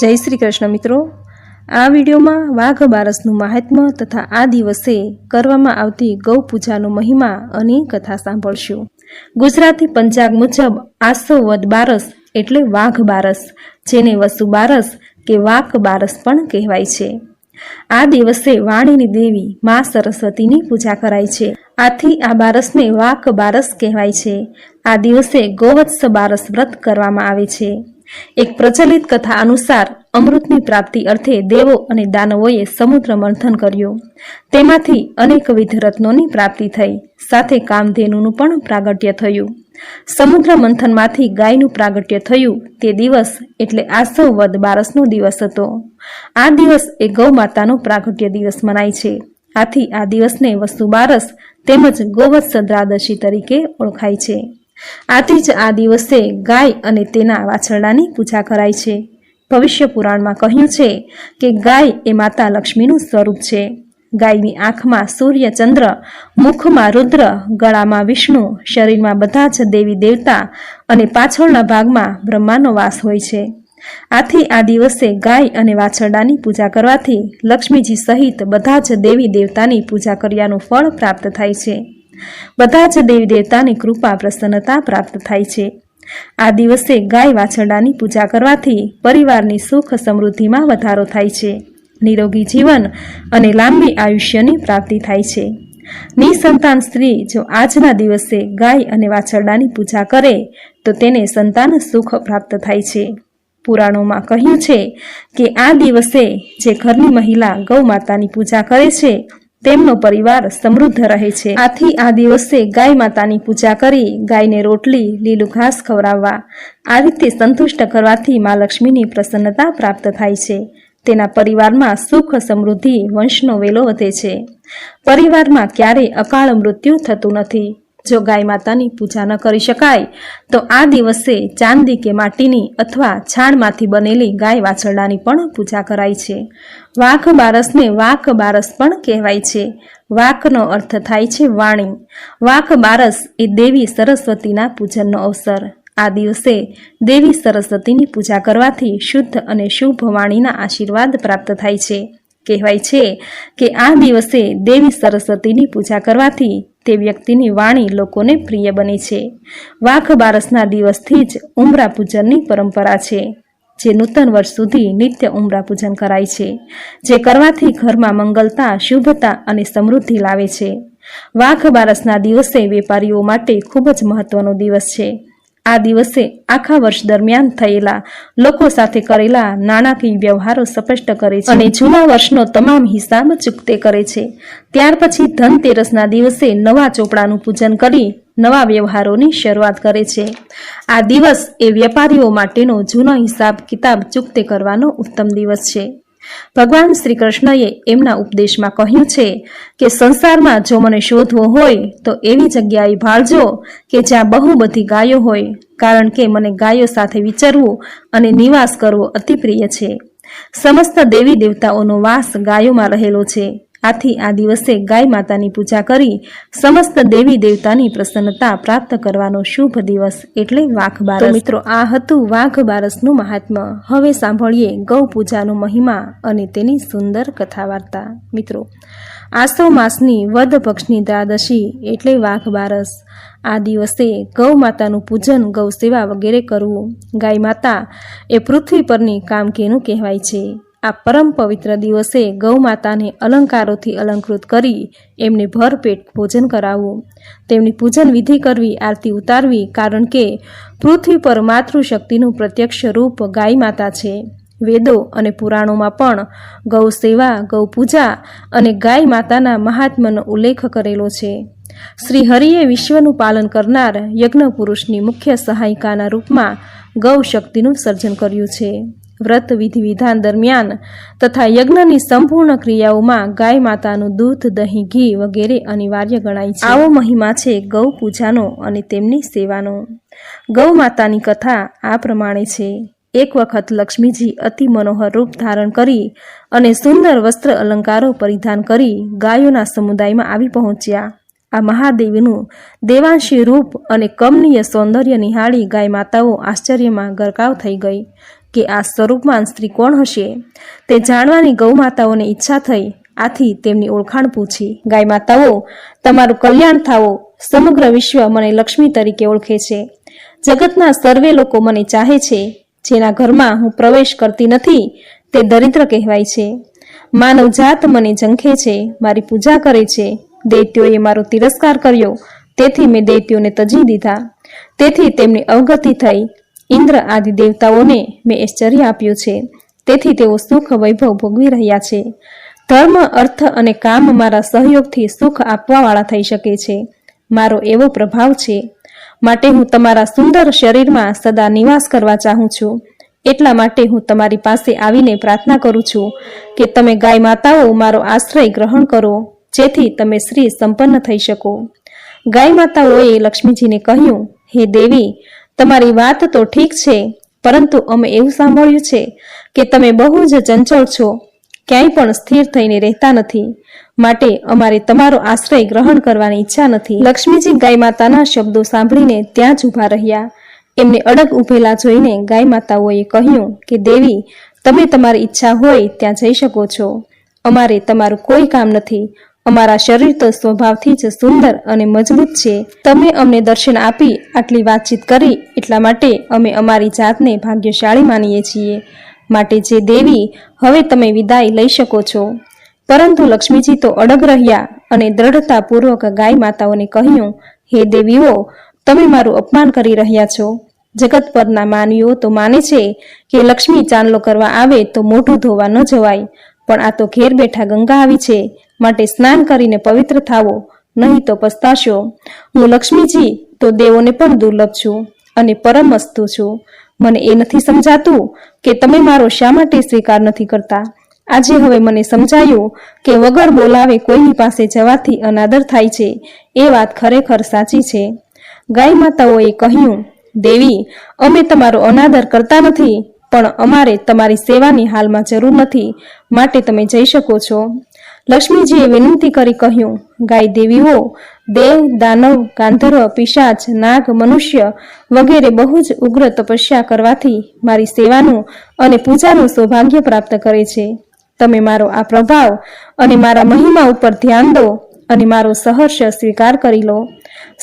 જય શ્રી કૃષ્ણ મિત્રો. આ વિડીયોમાં વાઘ બારસનું મહાત્મ્ય તથા આ દિવસે કરવામાં આવતી ગૌ પૂજાનો મહિમા અને કથા સાંભળશું. ગુજરાતી પંચાગ મુજબ આસો વદ બારસ એટલે વાઘ બારસ, જેને વસુ બારસ કે વાક બારસ પણ કહેવાય છે. આ દિવસે વાણીની દેવી મા સરસ્વતીની પૂજા કરાય છે. આથી આ બારસને વાક બારસ કહેવાય છે. આ દિવસે ગોવત્સ બારસ વ્રત કરવામાં આવે છે. એક પ્રચલિત કથા અનુસાર અમૃતની પ્રાપ્તિ અર્થે દેવો અને દાનવોએ સમુદ્ર મંથન કર્યું. તેમાંથી અનેકવિધ રત્નોની પ્રાપ્તિ થઈ. સાથે કામધેનુનું પણ પ્રાગટ્ય થયું. સમુદ્ર મંથનમાંથી ગાયનું પ્રાગટ્ય થયું તે દિવસ એટલે આસો વદ બારસનો દિવસ હતો. આ દિવસ એ ગૌ માતાનો પ્રાગટ્ય દિવસ મનાય છે. આથી આ દિવસને વસ્તુ બારસ તેમજ ગોવત્સ દ્રાદશી તરીકે ઓળખાય છે. આથી જ આ દિવસે ગાય અને તેના વાછરડાની પૂજા કરાય છે. ભવિષ્ય પુરાણમાં કહ્યું છે કે ગાય એ માતા લક્ષ્મીનું સ્વરૂપ છે. ગાયની આંખમાં સૂર્ય, ચંદ્ર, મુખમાં રુદ્ર, ગળામાં વિષ્ણુ, શરીરમાં બધા જ દેવી દેવતા અને પાછળના ભાગમાં બ્રહ્માનો વાસ હોય છે. આથી આ દિવસે ગાય અને વાછરડાની પૂજા કરવાથી લક્ષ્મીજી સહિત બધા જ દેવી દેવતાની પૂજા કર્યાનું ફળ પ્રાપ્ત થાય છે. બધા જ દેવી દેવતાની કૃપા પ્રસન્નતા પ્રાપ્ત થાય છે. આ દિવસે ગાય વાછરડાની પૂજા કરવાથી પરિવારની સુખ સમૃદ્ધિમાં વધારો થાય છે. નિરોગી જીવન અને લાંબી આયુષ્યની પ્રાપ્તિ થાય છે. નિસંતાન સ્ત્રી જો આજના દિવસે ગાય અને વાછરડાની પૂજા કરે, તો તેને સંતાન સુખ પ્રાપ્ત થાય છે. પુરાણોમાં કહ્યું છે કે આ દિવસે જે ઘરની મહિલા ગૌ માતાની પૂજા કરે છે તેમનો પરિવાર સમૃદ્ધ રહે છે. આથી આ દિવસે ગાય માતાની પૂજા કરી ગાયને રોટલી, લીલું ઘાસ ખવડાવવા, આ રીતે સંતુષ્ટ કરવાથી મા લક્ષ્મીની પ્રસન્નતા પ્રાપ્ત થાય છે. તેના પરિવારમાં સુખ, સમૃદ્ધિ, વંશનો વેલો વધે છે. પરિવારમાં ક્યારેય અકાળ મૃત્યુ થતું નથી. જો ગાય માતાની પૂજા ન કરી શકાય, તો આ દિવસે ચાંદી કે માટીની અથવા છાણમાંથી બનેલી ગાય વાછરડાની પણ પૂજા કરાય છે. વાઘ બારસને વાક બારસ પણ કહેવાય છે. વાકનો અર્થ થાય છે વાણી. વાક બારસ એ દેવી સરસ્વતીના પૂજનનો અવસર. આ દિવસે દેવી સરસ્વતીની પૂજા કરવાથી શુદ્ધ અને શુભ વાણીના આશીર્વાદ પ્રાપ્ત થાય છે. કહેવાય છે કે આ દિવસે દેવી સરસ્વતીની પૂજા કરવાથી તે વ્યક્તિની વાણી લોકોને પ્રિય બને છે. વાઘ બારસના દિવસથી જ ઉમરા પૂજનની પરંપરા છે, જે નૂતન વર્ષ સુધી નિત્ય ઉમરા પૂજન કરાય છે, જે કરવાથી ઘરમાં મંગલતા, શુભતા અને સમૃદ્ધિ લાવે છે. વાઘ બારસના દિવસે વેપારીઓ માટે ખૂબ જ મહત્વનો દિવસ છે. આ દિવસે આખા વર્ષ દરમિયાન થયેલા લોકો સાથે કરેલા નાણાકીય વ્યવહારો સ્પષ્ટ કરે છે. અને જૂના વર્ષનો તમામ હિસાબ ચૂકતે કરે છે. ત્યાર પછી ધનતેરસના દિવસે નવા ચોપડાનું પૂજન કરી નવા વ્યવહારોની શરૂઆત કરે છે. આ દિવસ એ વેપારીઓ માટેનો જૂનો હિસાબ કિતાબ ચૂકતે કરવાનો ઉત્તમ દિવસ છે. ભગવાન શ્રી કૃષ્ણએ એમના ઉપદેશમાં કહ્યું છે કે સંસારમાં જો મને શોધવો હોય, તો એવી જગ્યાએ ભાળજો કે જ્યાં બહુ બધી ગાયો હોય, કારણ કે મને ગાયો સાથે વિચરવું અને નિવાસ કરવો અતિ પ્રિય છે. સમસ્ત દેવી દેવતાઓનો વાસ ગાયોમાં રહેલો છે. આથી આ દિવસે ગાય માતાની પૂજા કરી સમસ્ત દેવી દેવતાની પ્રસન્નતા પ્રાપ્ત કરવાનો શુભ દિવસ એટલે વાઘ બારસ. મિત્રો, આ હતું વાઘ બારસનું મહાત્મ્ય હવે સાંભળીએ ગૌ પૂજાનો મહિમા અને તેની સુંદર કથા વાર્તા મિત્રો આસો માસની વદ પક્ષની દ્વાદશી એટલે વાઘ બારસ. આ દિવસે ગૌ માતાનું પૂજન, ગૌ સેવા વગેરે કરવું ગાય માતા એ પૃથ્વી પરની કામકેનું કહેવાય છે. આ પરમ પવિત્ર દિવસે ગૌ માતાને અલંકારોથી અલંકૃત કરી એમને ભરપેટ ભોજન કરાવવું. તેમની પૂજન વિધિ કરવી, આરતી ઉતારવી, કારણ કે પૃથ્વી પર માતૃશક્તિનું પ્રત્યક્ષ રૂપ ગાય માતા છે. વેદો અને પુરાણોમાં પણ ગૌ સેવા, ગૌ પૂજા અને ગાય માતાના મહાત્માનો ઉલ્લેખ કરેલો છે. શ્રી હરિએ વિશ્વનું પાલન કરનાર યજ્ઞ પુરુષની મુખ્ય સહાયિકાના રૂપમાં ગૌ શક્તિનું સર્જન કર્યું છે. વ્રત વિધિ વિધાન દરમિયાન તથા યજ્ઞની સંપૂર્ણ ક્રિયાઓમાં ગાય માતાનું દૂધ, દહીં, ઘી વગેરે અનિવાર્ય ગણાય છે. આવો મહિમા છે ગૌ પૂજાનો અને તેમની સેવાનો. ગૌ માતાની કથા આ પ્રમાણે છે. એક વખત લક્ષ્મીજી અતિ મનોહર રૂપ ધારણ કરી અને સુંદર વસ્ત્ર અલંકારો પરિધાન કરી ગાયોના સમુદાયમાં આવી પહોંચ્યા. આ મહાદેવીનું દેવાંશી રૂપ અને કમનીય સૌંદર્ય નિહાળી ગાય માતાઓ આશ્ચર્યમાં ગરકાવ થઈ ગઈ. કે આ સ્વરૂપમાં સ્ત્રી કોણ હશે? તે જાણવાની ગૌ માતાઓને ઈચ્છા થઈ, આથી તેમની ઓળખાણ પૂછી. ગાય માતાઓ તમારું કલ્યાણ થાવો સમગ્ર વિશ્વ મને લક્ષ્મી તરીકે ઓળખે છે. જગતના સર્વે લોકો મને ચાહે છે, જેના ઘરમાં હું પ્રવેશ કરતી નથી, તે દરિદ્ર કહેવાય છે. માનવ જાત મને ઝંખે છે, મારી પૂજા કરે છે. દૈત્યોએ મારો તિરસ્કાર કર્યો, તેથી મેં દૈત્યોને તજી દીધા. તેથી તેમની અવગતિ થઈ ઇન્દ્ર આદિ દેવતાઓને મેં ઐશ્ચર્ય આપ્યું છે. તેથી તેઓ સુખ વૈભવ ભોગવી રહ્યા છે. ધર્મ, અર્થ અને કામ મારા સહયોગથી સુખ આપવાવાળા થઈ શકે છે. મારો એવો પ્રભાવ છે. માટે હું તમારા સુંદર શરીરમાં સદા નિવાસ કરવા ચાહું છું. એટલા માટે હું તમારી પાસે આવીને પ્રાર્થના કરું છું કે તમે ગાય માતાઓ મારો આશ્રય ગ્રહણ કરો, જેથી તમે શ્રી સંપન્ન થઈ શકો. ગાય માતાઓએ લક્ષ્મીજીને કહ્યું, હે દેવી તમારી વાત તો ઠીક છે, પરંતુ અમે એવું સાંભળ્યું છે કે તમે બહુ જ ચંચળ છો, ક્યાંય પણ સ્થિર થઈને રહેતા નથી. માટે અમારે તમારો આશ્રય ગ્રહણ કરવાની ઈચ્છા નથી. લક્ષ્મીજી ગાય માતાના શબ્દો સાંભળીને ત્યાં જ ઊભા રહ્યા. એમને અડગ ઊભેલા જોઈને ગાય માતાઓએ કહ્યું કે, દેવી, તમે તમારી ઈચ્છા હોય ત્યાં જઈ શકો છો. અમારે તમારું કોઈ કામ નથી. અમારા શરીર તો સ્વભાવથી જ સુંદર અને મજબૂત છે. તમે અમને દર્શન આપી આટલી વાતચીત કરી, એટલા માટે અમે અમારી જાતને ભાગ્યશાળી માનીએ છીએ. માટે જે દેવી, હવે તમે વિદાય લઈ શકો છો. પરંતુ લક્ષ્મીજી તો અડગ રહ્યા અને દ્રઢતાપૂર્વક ગાય માતાઓને કહ્યું, હે દેવીઓ, તમે મારું અપમાન કરી રહ્યા છો. જગત પરના માનવીઓ તો માને છે કે લક્ષ્મી ચાંદલો કરવા આવે તો મોઢું ધોવા ન જવાય. પણ આ તો ઘેર બેઠા ગંગા આવી છે. માટે સ્નાન કરીને પવિત્ર થાવો, નહીં તો પસ્તાશો. હું લક્ષ્મીજી, તો દેવોને પણ દુર્લભ છું અને પરમ વસ્તુ છું. મને એ નથી સમજાતું કે તમે મારો શા માટે સ્વીકાર નથી કરતા? આજે હવે મને સમજાયું કે વગર બોલાવે કોઈની પાસે જવાથી અનાદર થાય છે. એ વાત ખરેખર સાચી છે. ગાય માતાઓએ કહ્યું, દેવી, અમે તમારો અનાદર કરતા નથી. પણ અમારે તમારી સેવાની હાલમાં જરૂર નથી. માટે તમે જઈ શકો છો. લક્ષ્મીજીએ વિનંતી કરી કહ્યું, ગાય દેવીઓ, દેવ, દાનવ, ગાંધર્વ, પિશાચ, નાગ, મનુષ્ય વગેરે બહુ જ ઉગ્ર તપસ્યા કરવાથી મારી સેવાનું અને પૂજાનું સૌભાગ્ય પ્રાપ્ત કરે છે. તમે મારો આ પ્રભાવ અને મારા મહિમા ઉપર ધ્યાન દો અને મારો સહર્ષ સ્વીકાર કરી લો.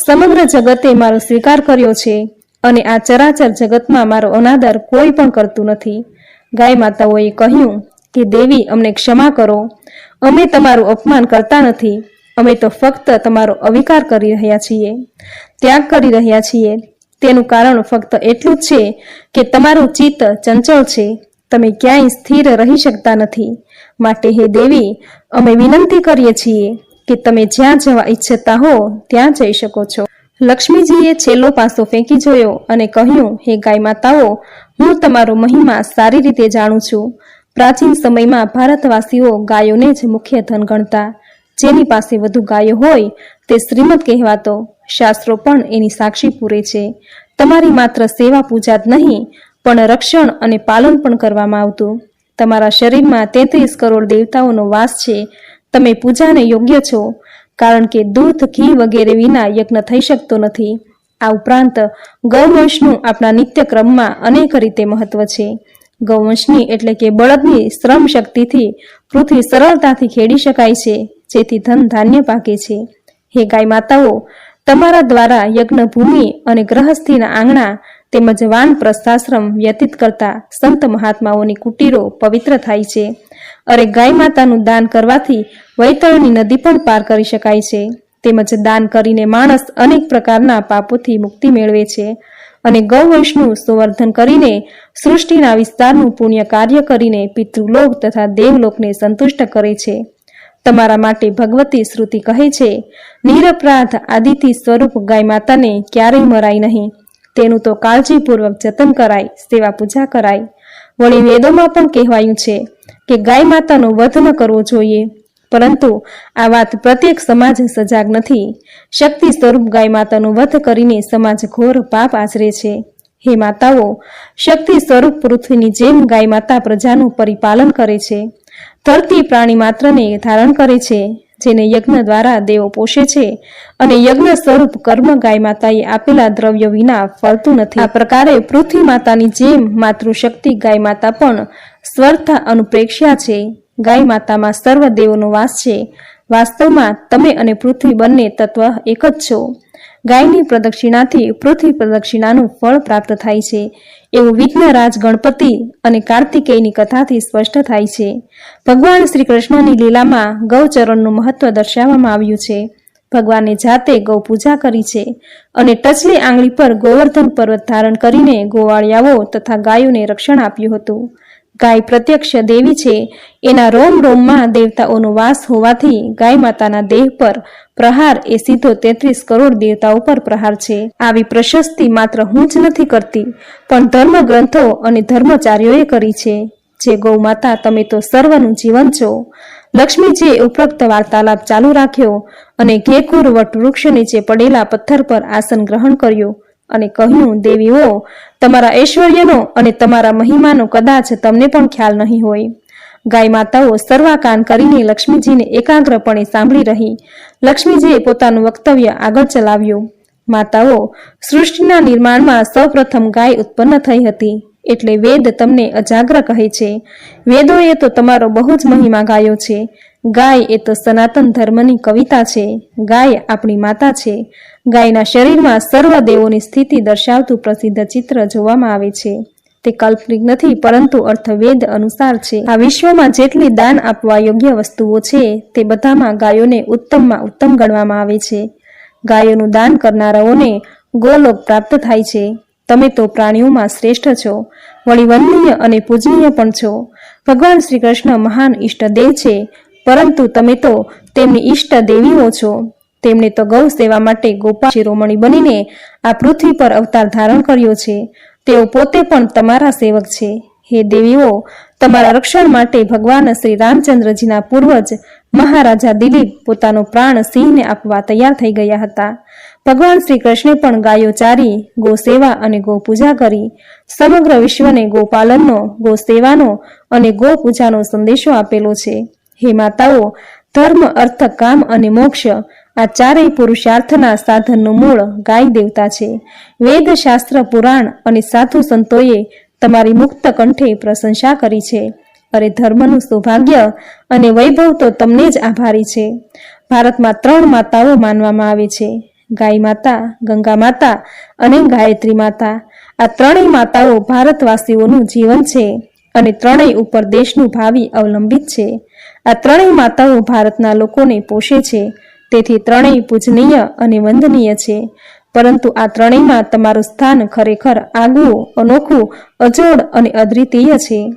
સમગ્ર જગતે મારો સ્વીકાર કર્યો છે. અને આ ચરાચર જગતમાં મારો અનાદર કોઈ પણ કરતું નથી. ગાય માતાઓએ કહ્યું કે, દેવી, અમને ક્ષમા કરો. અમે તમારું અપમાન કરતા નથી. અમે તો ફક્ત તમારો અવિકાર કરી રહ્યા છીએ. ત્યાગ કરી રહ્યા છીએ. તેનું કારણ ફક્ત એટલું જ છે કે તમારું ચિત્ત ચંચળ છે. તમે ક્યાંય સ્થિર રહી શકતા નથી. માટે હે દેવી, અમે વિનંતી કરીએ છીએ કે તમે જ્યાં જવા ઈચ્છતા હો, ત્યાં જઈ શકો છો. લક્ષ્મીજીએ છેલ્લો પાસો ફેંકી જોયો અને કહ્યું, હે ગાય માતાઓ, હું તમારો મહિમા સારી રીતે જાણું છું. પ્રાચીન સમયમાં ભારતવાસીઓ ગાયોને જ મુખ્ય ધન ગણતા. જેની પાસે વધુ ગાયો હોય, તે શ્રીમદ કહેવાતો. શાસ્ત્રો પણ એની સાક્ષી પૂરે છે. તમારી માત્ર સેવા પૂજા જ નહીં, પણ રક્ષણ અને પાલન પણ કરવામાં આવતું. તમારા શરીરમાં તેત્રીસ કરોડ દેવતાઓનો વાસ છે. તમે પૂજાને યોગ્ય છો. કારણ કે દૂધ, ઘી વગેરે વિના યજ્ઞ થઈ શકતો નથી. આ ઉપરાંત ગૌવંશનું આપણા નિત્યક્રમમાં અનેક રીતે મહત્વ છે. ગૌવંશની એટલે કે બળદની શ્રમ શક્તિથી પૃથ્વી સરળતાથી ખેડી શકાય છે, જેથી ધન ધાન્ય પાકે છે. હે ગાય માતાઓ, તમારા દ્વારા યજ્ઞ ભૂમિ અને ગ્રહસ્થીના આંગણા તેમજ વાન પ્રસ્થાશ્રમ વ્યતીત કરતા સંત મહાત્માઓની કુટીરો પવિત્ર થાય છે. અરે ગાય માતાનું દાન કરવાથી વૈતરણી નદી પણ પાર કરી શકાય છે. તેમજ દાન કરીને માણસ અનેક પ્રકારના પાપોથી મુક્તિ મેળવે છે અને ગૌવંશનું સંવર્ધન કરીને સૃષ્ટિના વિસ્તારનું પુણ્ય કાર્ય કરીને પિતૃલોક તથા દેવલોકને સંતુષ્ટ કરે છે. તમારા માટે ભગવતી શ્રુતિ કહે છે, નિરપરાધ આદિતિ સ્વરૂપ ગાય માતાને ક્યારેય મરાય નહીં. તેનું તો કાળજીપૂર્વક જતન કરાય, સેવા પૂજા કરાય વળી વેદોમાં પણ કહેવાયું છે કે ગાય માતાનો વધ ન કરવો જોઈએ. પરંતુ આ વાત પ્રત્યેક સમાજ સજાગ નથી. શક્તિ સ્વરૂપ ગાય માતાનો વધ કરીને સમાજ ઘોર પાપ આચરે છે. હે માતાઓ, શક્તિ સ્વરૂપ પૃથ્વીની જેમ ગાય માતા પ્રજાનું પરિપાલન કરે છે. ધરતી પ્રાણી માત્રને ધારણ કરે છે. જેને યજ્ઞ દ્વારા દેવો પોષે છે અને યજ્ઞ સ્વરૂપ કર્મ ગાય માતાએ આપેલા દ્રવ્ય વિના ફળતું નથી. આ પ્રકારે પૃથ્વી માતાની જેમ માતૃશક્તિ ગાય માતા પણ સ્વર્થા અનુપ્રેક્ષ્યા છે. ગાય માતામાં સર્વ દેવોનો વાસ છે. વાસ્તવમાં તમે અને પૃથ્વી બંને તત્વ એક જ છો. ગાયની પ્રદક્ષિણાથી પૃથ્વી પ્રદક્ષિણાનું ફળ પ્રાપ્ત થાય છે. એવું વિઘ્નરાજ ગણપતિ અને કાર્તિકેયની કથાથી સ્પષ્ટ થાય છે. ભગવાન શ્રી કૃષ્ણની લીલામાં ગૌચરણનું મહત્વ દર્શાવવામાં આવ્યું છે. ભગવાને જાતે ગૌ પૂજા કરી છે અને ટચલી આંગળી પર ગોવર્ધન પર્વત ધારણ કરીને ગોવાળિયાઓ તથા ગાયોને રક્ષણ આપ્યું હતું. ગાય પ્રત્યક્ષ દેવી છે. એના રોમ રોમમાં દેવતાઓનો વાસ હોવાથી ગાય માતાના દેહ પર પ્રહાર એ સીધો તેત્રીસ કરોડ દેવતાઓ પર પ્રહાર છે. આવી પ્રશસ્તિ માત્ર હું જ નથી કરતી, પણ ધર્મ ગ્રંથો અને ધર્મચાર્યોએ કરી છે. જે ગૌ માતા તમે તો સર્વનું જીવન છો. લક્ષ્મીજીએ ઉપરોક્ત વાર્તાલાપ ચાલુ રાખ્યો અને ઘેકુર વટ વૃક્ષ નીચે પડેલા પથ્થર પર આસન ગ્રહણ કર્યું. અને કહ્યું, દેવીઓ, તમારા ઐશ્વર્યનો અને તમારા મહિમાનો કદાચ તમને પણ ખ્યાલ નહીં હોય. ગાય માતાઓ સર્વાકાન કરીને લક્ષ્મીજીને એકાગ્રપણે સાંભળી રહી. લક્ષ્મીજીએ પોતાનું વક્તવ્ય આગળ ચલાવ્યું. માતાઓ, સૃષ્ટિના નિર્માણમાં સૌપ્રથમ ગાય ઉત્પન્ન થઈ હતી, એટલે વેદ તમને અજાગ્ર કહે છે. વેદોએ તો તમારો બહુ જ મહિમા ગાયો છે. ગાય એ તો સનાતન ધર્મની કવિતા છે, ગાય આપણી માતા છે. ગાયના શરીરમાં સર્વ દેવોની સ્થિતિ દર્શાવતું પ્રસિદ્ધ ચિત્ર જોવામાં આવે છે. તે કાલ્પનિક નથી, પરંતુ અર્થવેદ અનુસાર છે. આ વિશ્વમાં જેટલી દાન આપવા યોગ્ય વસ્તુઓ છે, તે બધામાં ગાયોને ઉત્તમમાં ઉત્તમ ગણવામાં આવે છે. ગાયોનું દાન કરનારાઓને ગોલોક પ્રાપ્ત થાય છે. તમે તો પ્રાણીઓમાં શ્રેષ્ઠ છો. વળી વંદનીય અને પૂજનીય પણ છો. ભગવાન શ્રી કૃષ્ણ મહાન ઈષ્ટદેવ છે. પરંતુ તમે તો તેમની ઈષ્ટ દેવીઓ છો. તેમણે તો ગૌ સેવા માટે ગોપાલ શિરોમણી બનીને આ પૃથ્વી પર અવતાર ધારણ કર્યો છે. તેઓ પોતે પણ તમારા સેવક છે. હે દેવીઓ, તમારા રક્ષણ માટે ભગવાન શ્રી રામચંદ્રજીના પૂર્વજ મહારાજા દિલીપ પોતાનો પ્રાણ સિંહને આપવા તૈયાર થઈ ગયા હતા. ભગવાન શ્રી કૃષ્ણે પણ ગાયો ચારી, ગો સેવા અને ગો પૂજા કરી. સમગ્ર વિશ્વને ગોપાલનનો, ગો સેવાનો અને ગો પૂજાનો સંદેશો આપેલો છે. હે માતાઓ, ધર્મ, અર્થ, કામ અને મોક્ષ આ ચારેય પુરુષાર્થના સાધનનું મૂળ ગાય દેવતા છે. વેદ, શાસ્ત્ર, પુરાણ અને સાધુ સંતોએ તમારી મુક્ત કંઠે પ્રશંસા કરી છે. અરે ધર્મનું સૌભાગ્ય અને વૈભવ તો તમને જ આભારી છે. ભારતમાં ત્રણ માતાઓ માનવામાં આવે છે. ગાય માતા, ગંગા માતા અને ગાયત્રી માતા. આ ત્રણેય માતાઓ ભારતવાસીઓનું જીવન છે અને ત્રણેય ઉપર દેશનું ભાવિ અવલંબિત છે. આ ત્રણેય માતાઓ ભારતના લોકોને પોષે છે. તેથી ત્રણેય પૂજનીય અને વંદનીય છે. પરંતુ આ ત્રણેયમાં તમારું સ્થાન ખરેખર આગવું, અનોખું, અજોડ અને અદ્વિતીય છે.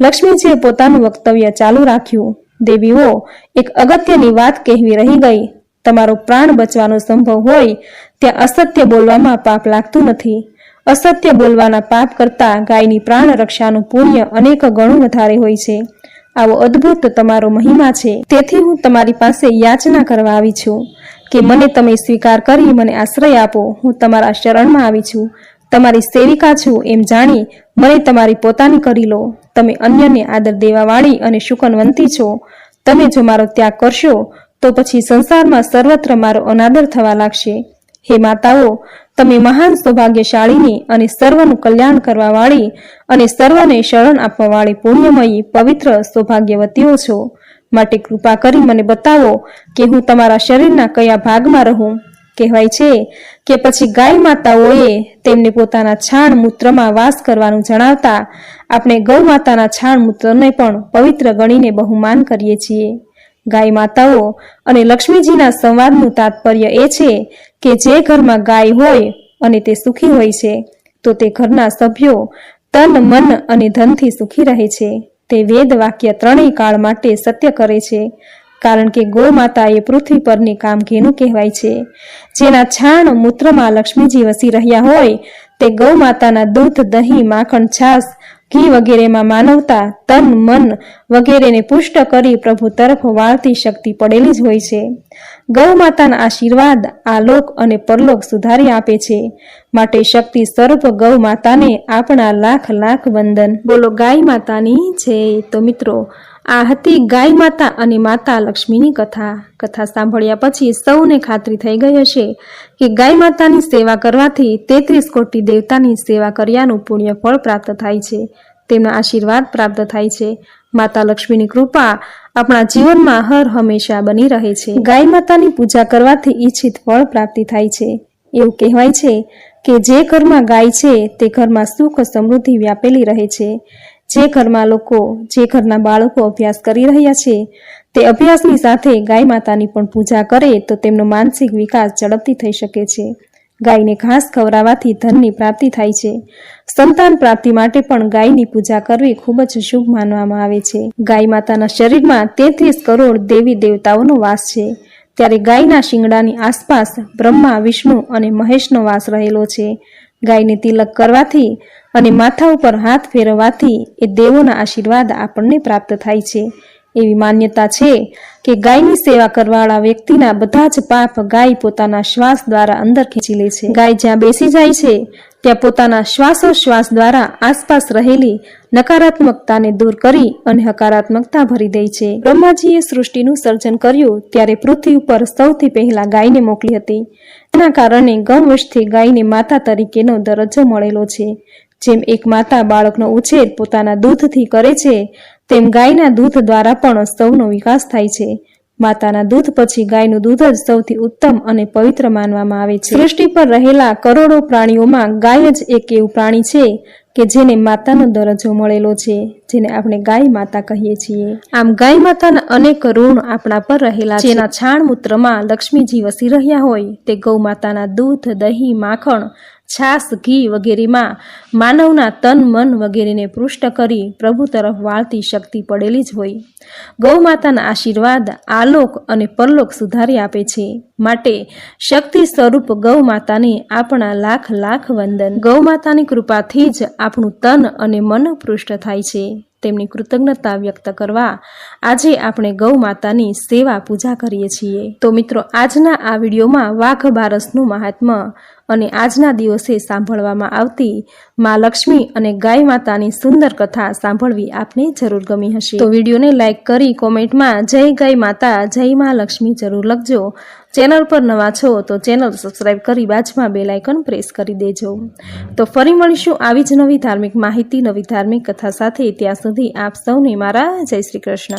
લક્ષ્મીજીએ પોતાનું વક્તવ્ય ચાલુ રાખ્યું. દેવીઓ, એક અગત્યની વાત કહેવી રહી ગઈ. તમારો પ્રાણ બચવાનો સંભવ હોય, ત્યાં અસત્ય બોલવામાં પાપ લાગતું નથી. અસત્ય બોલવાના પાપ કરતા ગાયની પ્રાણ રક્ષાનું પુણ્ય અનેક ગણું વધારે હોય છે. આવો અદ્ભુત તમારો મહિમા છે. તેથી હું તમારી પાસે યાચના કરવા આવી છું કે મને તમે સ્વીકાર કરી મને આશ્રય આપો. હું તમારા શરણમાં આવી છું. તમારી સેવિકા છું એમ જાણી મને તમારી પોતાની કરી લો. તમે અન્યને આદર દેવાવાળી અને શુકનવંતી છો. તમે જો મારો ત્યાગ કરશો તો પછી સંસારમાં સર્વત્ર મારો અનાદર થવા લાગશે. હે માતાઓ તમે મહાન સૌભાગ્યશાળીની અને સર્વનું કલ્યાણ કરવાવાળી અને સર્વને શરણ આપવાવાળી પુણ્યમયી પવિત્ર સૌભાગ્યવતીઓ છો. માટે કૃપા કરી મને બતાવો કે હું તમારા શરીરના કયા ભાગમાં રહું. કહેવાય છે કે પછી ગાય માતાઓએ તેમને પોતાના છાણ મૂત્રમાં વાસ કરવાનું જણાવતા આપણે ગૌ માતાના છાણ મૂત્રને પણ પવિત્ર ગણીને બહુમાન કરીએ છીએ. ગાય માતાઓ અને લક્ષ્મીજીના સંવાદનું તાત્પર્ય એ છે કે જે ઘરમાં ગાય હોય અને તે સુખી હોય છે, તો તે ઘરના સભ્યો તન, મન અને ધનથી સુખી રહે છે. તે વેદ વાક્ય ત્રણેય કાળ માટે સત્ય કરે છે, કારણ કે ગો માતા એ પૃથ્વી પરની કામઘેનું કહેવાય છે. જેના છાણ મૂત્રમાં લક્ષ્મીજી વસી રહ્યા હોય, તે ગૌ માતાના દૂધ, દહીં, માખણ છાસ ઘી વગેરેમાં માનવતા, તન, મન વગેરેને પુષ્ટ કરી પ્રભુ તરફ વાળતી શક્તિ પડેલી જ હોય છે. ગૌ માતાના આશીર્વાદ આલોક અને પરલોક સુધારી આપે છે. માટે શક્તિ સ્વરૂપ ગૌ માતાને આપણા લાખ લાખ વંદન. બોલો, ગાય માતાની છે તો મિત્રો આ હતી ગાય માતા અને માતા લક્ષ્મીની કથા. કથા સાંભળ્યા પછી સૌને ખાતરી થઈ ગઈ હશે કે ગાય માતાની સેવા કરવાથી તેત્રીસ કોટી દેવતાની સેવા કર્યાનું પુણ્ય ફળ પ્રાપ્ત થાય છે. તેમના આશીર્વાદ પ્રાપ્ત થાય છે. માતા લક્ષ્મીની કૃપા આપણા જીવનમાં હર હંમેશા બની રહે છે. ગાય માતાની પૂજા કરવાથી ઈચ્છિત ફળ પ્રાપ્તિ થાય છે. એવું કહેવાય છે કે જે ઘરમાં ગાય છે, તે ઘરમાં સુખ સમૃદ્ધિ વ્યાપેલી રહે છે. જે ઘરમાં લોકો, જે ઘરના બાળકો અભ્યાસ કરી રહ્યા છે, તે અભ્યાસની સાથે ગાય માતાની પણ પૂજા કરે તો તેમનો માનસિક વિકાસ ઝડપથી થઈ શકે છે. ગાયને ઘાસ ખવડાવવાથી ધનની પ્રાપ્તિ થાય છે. સંતાન પ્રાપ્તિ માટે પણ ગાયની પૂજા કરવી ખૂબ જ શુભ માનવામાં આવે છે. ગાય માતાના શરીરમાં તેત્રીસ કરોડ દેવી દેવતાઓનો વાસ છે. ત્યારે ગાયના શિંગડાની આસપાસ બ્રહ્મા, વિષ્ણુ અને મહેશનો વાસ રહેલો છે. ગાયને તિલક કરવાથી અને માથા ઉપર હાથ ફેરવવાથી એ દેવોના આશીર્વાદ આપણને પ્રાપ્ત થાય છે. એવી માન્યતા છે કે ગાયની સેવા કરવાવાળા વ્યક્તિના બધા જ પાપ ગાય પોતાના શ્વાસ દ્વારા અંદર ખેંચી લે છે. ગાય જ્યાં બેસી જાય છે ત્યાં પોતાના શ્વાસોશ્વાસ દ્વારા આસપાસ રહેલી નકારાત્મકતાને દૂર કરી અને હકારાત્મકતા ભરી દે છે. બ્રહ્માજીએ સૃષ્ટિનું સર્જન કર્યું ત્યારે પૃથ્વી ઉપર સૌથી પહેલા ગાયને મોકલી હતી. તેના કારણે ગૌવંશથી ગાયને માતા તરીકેનો દરજ્જો મળેલો છે. જેમ એક માતા બાળકનો ઉછેર પોતાના દૂધથી કરે છે, તેમ ગાયના દૂધ દ્વારા પણ સૌનો વિકાસ થાય છે. માતાના દૂધ પછી ગાયનું દૂધ જ સૌથી ઉત્તમ અને પવિત્ર માનવામાં આવે છે. સૃષ્ટિ પર રહેલા કરોડો પ્રાણીઓમાં ગાય જ એક એવું પ્રાણી છે કે જેને માતાનો દરજ્જો મળેલો છે, જેને આપણે ગાય માતા કહીએ છીએ. આમ ગાય માતાના અનેક ઋણ આપણા પર રહેલા જેના છાણ મૂત્રમાં લક્ષ્મીજી વસી રહ્યા હોય તે ગૌ માતાના દૂધ, દહીં, માખણ છાસ ઘી વગેરેમાં માનવના તન, મન વગેરેને પૃષ્ટ કરી પ્રભુ તરફ વાળતી શક્તિ પડેલી જ હોય. ગૌમાતાના આશીર્વાદ આલોક અને પરલોક સુધારી આપે છે. માટે શક્તિ સ્વરૂપ ગૌમાતાને આપણા લાખ લાખ વંદન. ગૌમાતાની કૃપાથી જ આપણું તન અને મન પૃષ્ઠ થાય છે. તેમની કૃતજ્ઞતા વ્યક્ત કરવા આજે આપણે ગૌ માતાની સેવા પૂજા કરીએ છીએ. તો મિત્રો, આજના આ વિડીયોમાં વાઘ બારસનું મહાત્મ્ય અને આજના દિવસે સાંભળવામાં આવતી મા લક્ષ્મી અને ગાય માતાની સુંદર કથા સાંભળવી આપને જરૂર ગમી હશે. તો વિડીયોને લાઇક કરી કોમેન્ટમાં જય ગાય માતા, જય મા લક્ષ્મી જરૂર લખજો ચેનલ પર નવા છો તો ચેનલ સબસ્ક્રાઈબ કરી બાજુમાં બેલ આઇકન પ્રેસ કરી દેજો. તો ફરી મળીશું આવી જ નવી ધાર્મિક માહિતી, નવી ધાર્મિક કથા સાથે. ત્યાં સુધી આપ સૌને મારા જય શ્રી કૃષ્ણ.